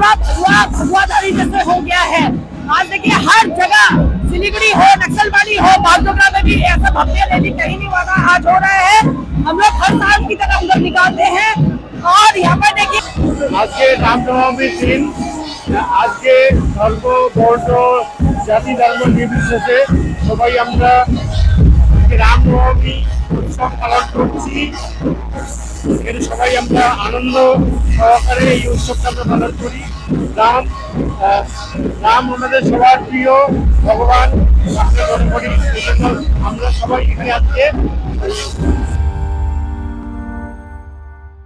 पूरा भगवा भगवाधारी जैसे हो गया है आज देखिए हर जगह सिलीगुड़ी हो नक्सलबाड़ी हो बागडोगरा में भी ऐसा भव्य रैली कहीं नहीं हुआ था आज हो रहा है हम लोग हर साल की तरह उधर निकालते हैं और यहाँ पर देखिए আজকে রামনবমীর দিন আজকে ধর্ম বর্ণ জাতি ধর্ম নির্বিশেষে সবাই আমরা আজকে রামনবমী উৎসব পালন করছি। এর সবাই আমরা আনন্দ সহকারে এই উৎসবটা আমরা পালন করি। রাম রাম আমাদের সবার প্রিয় ভগবান। আমরা সবাই এখানে আজকে